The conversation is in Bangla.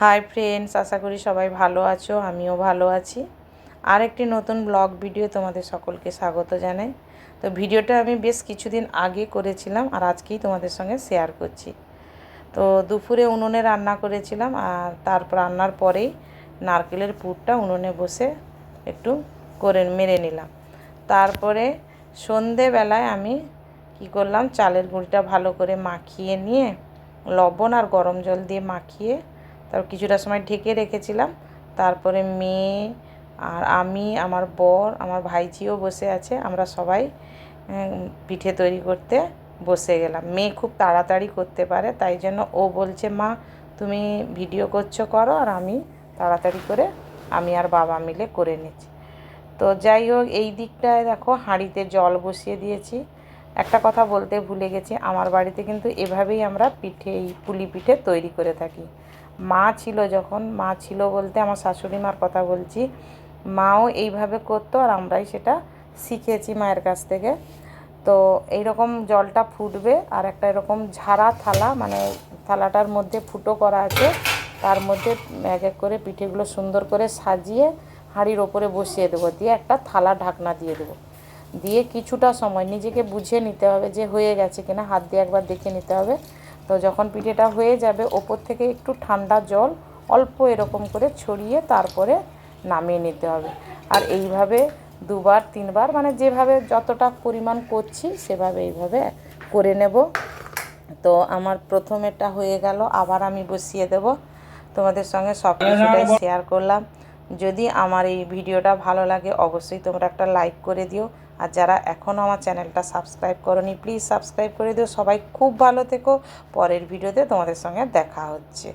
হাই ফ্রেন্ডস আশা করি সবাই ভালো আছো, আমিও ভালো আছি। আর একটি নতুন ব্লগ ভিডিও তোমাদের সকলকে স্বাগত জানাই। তো ভিডিওটা আমি বেশ কিছুদিন আগে করেছিলাম আর আজকেই তোমাদের সঙ্গে শেয়ার করছি। তো দুপুরে উনুনে রান্না করেছিলাম আর তারপর রান্নার পরেই নারকেলের পুরটা উনুনে বসে একটু করে মেরে নিলাম। তারপরে সন্ধেবেলায় আমি কি করলাম, চালের গুঁড়িটা ভালো করে মাখিয়ে নিয়ে লবণ আর গরম জল দিয়ে মাখিয়ে তারপর কিছুটা সময় ঢেকে রেখেছিলাম। তারপরে মেয়ে আর আমি, আমার বর, আমার ভাইঝিও বসে আছে। আমরা সবাই পিঠে তৈরি করতে বসে গেলাম। মেয়ে খুব তাড়াতাড়ি করতে পারে, তাই জন্য ও বলছে, মা, তুমি ভিডিও করছ, করো আর আমি তাড়াতাড়ি করে, আমি আর বাবা মিলে করে নিচ্ছি। তো যাই হোক, এই দিকটায় দেখো হাঁড়িতে জল বসিয়ে দিয়েছি। একটা কথা বলতে ভুলে গেছি, আমার বাড়িতে কিন্তু এভাবেই আমরা পিঠে, এই পুলি পিঠে তৈরি করে থাকি। মা ছিল যখন, মা ছিল বলতে আমার শাশুড়ি মার কথা বলছি, মাও এইভাবে করতো আর আমরাই সেটা শিখেছি মায়ের কাছ থেকে। তো এইরকম জলটা ফুটবে আর একটা এরকম ঝাড়া থালা মানে থালাটার মধ্যে ফুটো করা আছে, তার মধ্যে এক এক করে পিঠেগুলো সুন্দর করে সাজিয়ে হাঁড়ির ওপরে বসিয়ে দেবো, দিয়ে একটা থালা ঢাকনা দিয়ে দেবো। দিয়ে কিছুটা সময়, নিজেকে বুঝে নিতে হবে যে হয়ে গেছে কিনা, হাত দিয়ে একবার দেখে নিতে হবে। তো যখন পিঠেটা হয়ে যাবে, ওপর থেকে একটু ঠান্ডা জল অল্প এরকম করে ছড়িয়ে তারপরে নামিয়ে নিতে হবে। আর এইভাবে দুবার, তিনবার মানে যেভাবে যতটা পরিমাণ করছি, সেভাবে এইভাবে করে নেব। তো আমার প্রথমেরটা হয়ে গেল, আবার আমি বসিয়ে দেব। তোমাদের সঙ্গে সব কিছুটাই শেয়ার করলাম। যদি আমার এই ভিডিওটা ভালো লাগে, অবশ্যই তোমরা একটা লাইক করে দিও। আর যারা এখনও আমার চ্যানেলটা সাবস্ক্রাইব করনি প্লিজ সাবস্ক্রাইব করে দিও। সবাই খুব ভালো থেকো। পরের ভিডিওতে তোমাদের সঙ্গে দেখা হচ্ছে।